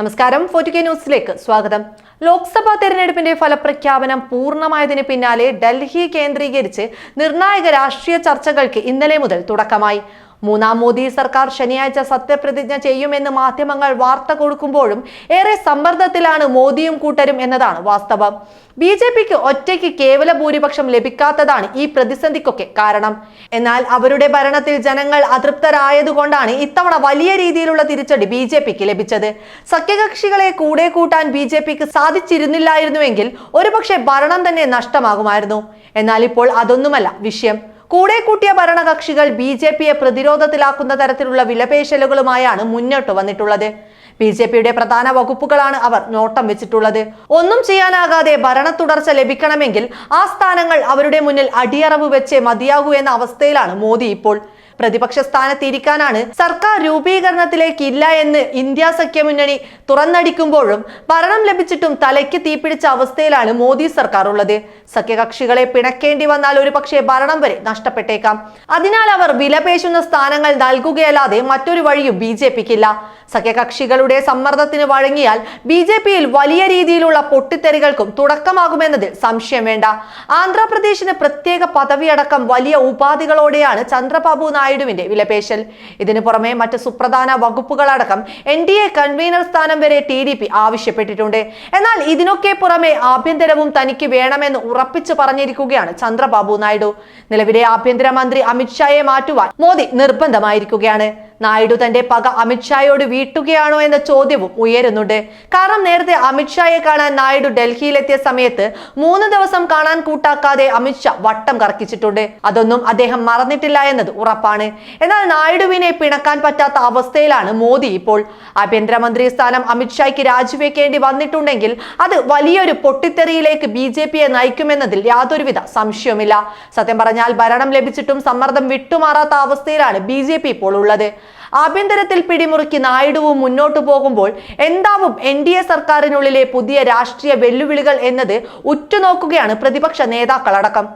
നമസ്കാരം. ഫോർട്ടി ന്യൂസിലേക്ക് സ്വാഗതം. ലോക്സഭാ തെരഞ്ഞെടുപ്പിന്റെ ഫലപ്രഖ്യാപനം പൂർണമായതിന് പിന്നാലെ ഡൽഹി കേന്ദ്രീകരിച്ച് നിർണായക രാഷ്ട്രീയ ചർച്ചകൾക്ക് ഇന്നലെ മുതൽ തുടക്കമായി. മൂന്നാം മോദി സർക്കാർ ശനിയാഴ്ച സത്യപ്രതിജ്ഞ ചെയ്യുമെന്ന് മാധ്യമങ്ങൾ വാർത്ത കൊടുക്കുമ്പോഴും ഏറെ സമ്മർദ്ദത്തിലാണ് മോദിയും കൂട്ടരും എന്നതാണ് വാസ്തവം. ബി ജെ പിക്ക് ഒറ്റയ്ക്ക് കേവല ഭൂരിപക്ഷം ലഭിക്കാത്തതാണ് ഈ പ്രതിസന്ധിക്കൊക്കെ കാരണം. എന്നാൽ അവരുടെ ഭരണത്തിൽ ജനങ്ങൾ അതൃപ്തരായതുകൊണ്ടാണ് ഇത്തവണ വലിയ രീതിയിലുള്ള തിരിച്ചടി ബി ജെ പിക്ക് ലഭിച്ചത്. സഖ്യകക്ഷികളെ കൂടെ കൂട്ടാൻ ബി ജെ പിക്ക് സാധിച്ചിരുന്നില്ലായിരുന്നുവെങ്കിൽ ഒരുപക്ഷെ ഭരണം തന്നെ നഷ്ടമാകുമായിരുന്നു. എന്നാൽ ഇപ്പോൾ അതൊന്നുമല്ല വിഷയം. കൂടെ കൂട്ടിയ ഭരണകക്ഷികൾ ബി ജെ പിയെ പ്രതിരോധത്തിലാക്കുന്ന തരത്തിലുള്ള വിലപേശലുകളുമായാണ് മുന്നോട്ട് വന്നിട്ടുള്ളത്. ബി ജെ പിയുടെ പ്രധാന വകുപ്പുകളാണ് അവർ നോട്ടം വെച്ചിട്ടുള്ളത്. ഒന്നും ചെയ്യാനാകാതെ ഭരണ തുടർച്ച ലഭിക്കണമെങ്കിൽ ആ സ്ഥാനങ്ങൾ അവരുടെ മുന്നിൽ അടിയറവ് വെച്ചേ മതിയാകൂ എന്ന അവസ്ഥയിലാണ് മോദി ഇപ്പോൾ. പ്രതിപക്ഷ സ്ഥാനത്തിരിക്കാനാണ് സർക്കാർ രൂപീകരണത്തിലേക്ക് ഇല്ല എന്ന് ഇന്ത്യ സഖ്യമുന്നണി തുറന്നടിക്കുമ്പോഴും ഭരണം ലഭിച്ചിട്ടും തലയ്ക്ക് തീപിടിച്ച അവസ്ഥയിലാണ് മോദി സർക്കാർ ഉള്ളത് സഖ്യകക്ഷികളെ പിണക്കേണ്ടി വന്നാൽ ഒരു പക്ഷേ ഭരണം വരെ നഷ്ടപ്പെട്ടേക്കാം. അതിനാൽ അവർ വിലപേശുന്ന സ്ഥാനങ്ങൾ നൽകുകയല്ലാതെ മറ്റൊരു വഴിയും ബി ജെ പിക്കില്ല. സഖ്യകക്ഷികളുടെ സമ്മർദ്ദത്തിന് വഴങ്ങിയാൽ ബി ജെ പിയിൽ വലിയ രീതിയിലുള്ള പൊട്ടിത്തെറികൾക്കും തുടക്കമാകുമെന്നതിൽ സംശയം വേണ്ട. ആന്ധ്രാപ്രദേശിന് പ്രത്യേക പദവിയടക്കം വലിയ ഉപാധികളോടെയാണ് ചന്ദ്രബാബു നായിഡുവിന്റെ വിലപേശൽ. ഇതിനു പുറമെ മറ്റ് സുപ്രധാന വകുപ്പുകളടക്കം എൻ ഡി എ കൺവീനർ സ്ഥാനം വരെ ടി ഡി പി ആവശ്യപ്പെട്ടിട്ടുണ്ട്. എന്നാൽ ഇതിനൊക്കെ പുറമെ ആഭ്യന്തരവും തനിക്ക് വേണമെന്ന് ഉറപ്പിച്ചു പറഞ്ഞിരിക്കുകയാണ് ചന്ദ്രബാബു നായിഡു. നിലവിലെ ആഭ്യന്തരമന്ത്രി അമിത്ഷായെ മാറ്റുവാൻ മോദി നിർബന്ധമായിരിക്കുകയാണ്. നായിഡു തന്റെ പക അമിത്ഷായോട് വീട്ടുകയാണോ എന്ന ചോദ്യവും ഉയരുന്നുണ്ട്. കാരണം നേരത്തെ അമിത്ഷായെ കാണാൻ നായിഡു ഡൽഹിയിലെത്തിയ സമയത്ത് മൂന്ന് ദിവസം കാണാൻ കൂട്ടാക്കാതെ അമിത്ഷാ വട്ടം കറക്കിച്ചിട്ടുണ്ട്. അതൊന്നും അദ്ദേഹം മറന്നിട്ടില്ല എന്നത് ഉറപ്പാണ്. എന്നാൽ നായിഡുവിനെ പിണക്കാൻ പറ്റാത്ത അവസ്ഥയിലാണ് മോദി ഇപ്പോൾ. ആഭ്യന്തരമന്ത്രി സ്ഥാനം അമിത്ഷായ്ക്ക് രാജിവെക്കേണ്ടി വന്നിട്ടുണ്ടെങ്കിൽ അത് വലിയൊരു പൊട്ടിത്തെറിയിലേക്ക് ബി ജെ പിയെ നയിക്കുമെന്നതിൽ യാതൊരുവിധ സംശയവുമില്ല. സത്യം പറഞ്ഞാൽ ഭരണം ലഭിച്ചിട്ടും സമ്മർദ്ദം വിട്ടുമാറാത്ത അവസ്ഥയിലാണ് ബി ഇപ്പോൾ ഉള്ളത്. ആഭ്യന്തരത്തിൽ പിടിമുറുക്കി നായിഡുവും മുന്നോട്ടു പോകുമ്പോൾ എന്താവും എൻ ഡി എ സർക്കാരിനുള്ളിലെ പുതിയ രാഷ്ട്രീയ വെല്ലുവിളികൾ എന്നത് ഉറ്റുനോക്കുകയാണ് പ്രതിപക്ഷ നേതാക്കളടക്കം.